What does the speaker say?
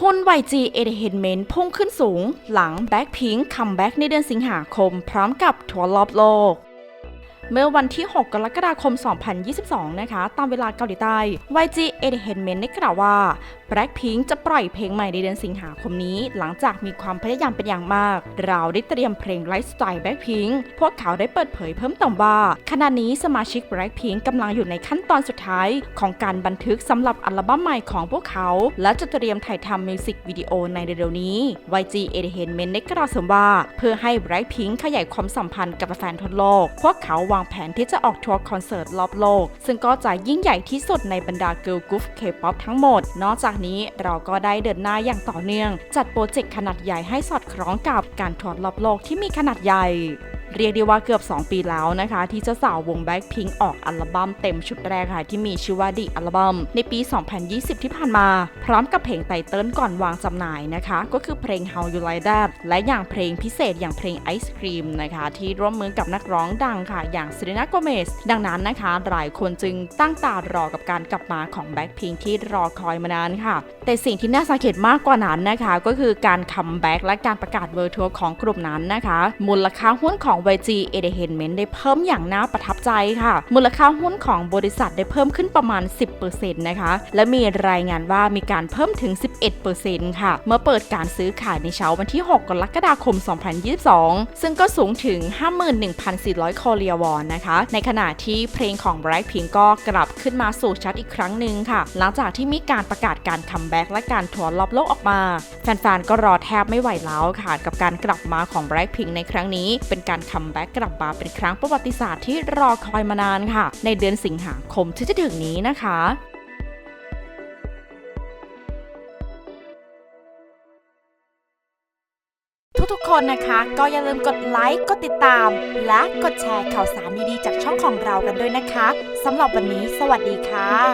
หุ้น YG Entertainment พุ่งขึ้นสูง หลัง Blackpink คัมแบ็กในเดือนสิงหาคม พร้อมกับทัวร์รอบโลก เมื่อวันที่ 6 กรกฎาคม 2022 นะคะ ตามเวลาเกาหลีใต้ YG Entertainment ได้กล่าวว่า Blackpink จะปล่อยเพลงใหม่ในเดือนสิงหาคมนี้ หลังจากมีความพยายามเป็นอย่างมาก เราได้เตรียมเพลงไลฟ์สไตล์ Blackpink พวกเขาได้เปิดเผยเพิ่มเติมว่า ขณะนี้สมาชิก Blackpink กำลังอยู่ในขั้นตอนสุดท้ายของการบันทึกสำหรับอัลบั้มใหม่ของพวกเขา และจะเตรียมถ่ายทำมิวสิกวิดีโอในเร็วๆนี้ YG Entertainment ได้กล่าวเสริมว่า เพื่อให้ Blackpink ขยายความสัมพันธ์กับแฟนทั่วโลก พวกเขาวางแผนที่จะออกทัวร์คอนเสิร์ตรอบโลก ซึ่งก็จะยิ่งใหญ่ที่สุดในบรรดาเกิร์ลกรุ๊ปเคป๊อปทั้งหมด นอกจากนี้เราก็ได้เดินหน้าอย่างต่อเนื่อง จัดโปรเจกต์ขนาดใหญ่ให้สอดคล้องกับการทัวร์รอบโลกที่มีขนาดใหญ่ เรียกได้ว่าเกือบ 2 ปีแล้วนะคะ ที่เจ้าสาววง Blackpink ออกอัลบั้มเต็มชุดแรกค่ะที่มีชื่อว่า The อัลบั้มในปี 2020 ที่ผ่านมา พร้อมกับเพลงไตเติ้ลก่อนวางจำหน่ายนะคะ ก็คือเพลง How You Like That และอย่างเพลงพิเศษอย่างเพลง Ice Cream นะคะ ที่ร่วมมือกับนักร้องดังค่ะ อย่าง Selena Gomez ดังนั้นนะคะ หลายคนจึงตั้งตารอกับการกลับมาของ Blackpink ที่รอคอยมานานค่ะ แต่สิ่งที่น่าสังเกตมากกว่านั้นนะคะ ก็คือการคัมแบ็กและการประกาศเวอร์ทัวร์ของกลุ่มนั้นนะคะ มูลค่าหุ้นของ YG Entertainment ได้เพิ่มอย่างน่าประทับใจค่ะ มูลค่าหุ้นของบริษัทได้เพิ่มขึ้นประมาณ 10%นะคะ และมีรายงานว่ามีการเพิ่มถึง 11%ค่ะ เมื่อเปิดการซื้อขายในเช้าวันที่ 6 กรกฎาคม 2022 ซึ่งก็สูงถึง 51,400โคเรียวอนนะคะ ในขณะที่เพลงของ Blackpink ก็กลับขึ้นมาสู่ชัดอีกครั้งหนึ่งค่ะ หลังจากที่มีการประกาศการคัมแบ็กและการทัวร์รอบโลกออกมา แฟนๆ ก็รอแทบไม่ไหวแล้วค่ะ กับการกลับมาของ Blackpink ในครั้งนี้ เป็นการคัมแบ็กกลับมาเป็นครั้งประวัติศาสตร์ที่รอคอยมานานค่ะ ในเดือนสิงหาคมที่จะถึงนี้นะคะทุกๆ คนนะคะก็อย่าลืมกดไลค์ กดติดตาม และกดแชร์ข่าวสารดีๆ จากช่องของเรากันด้วยนะคะสำหรับวันนี้ สวัสดีค่ะ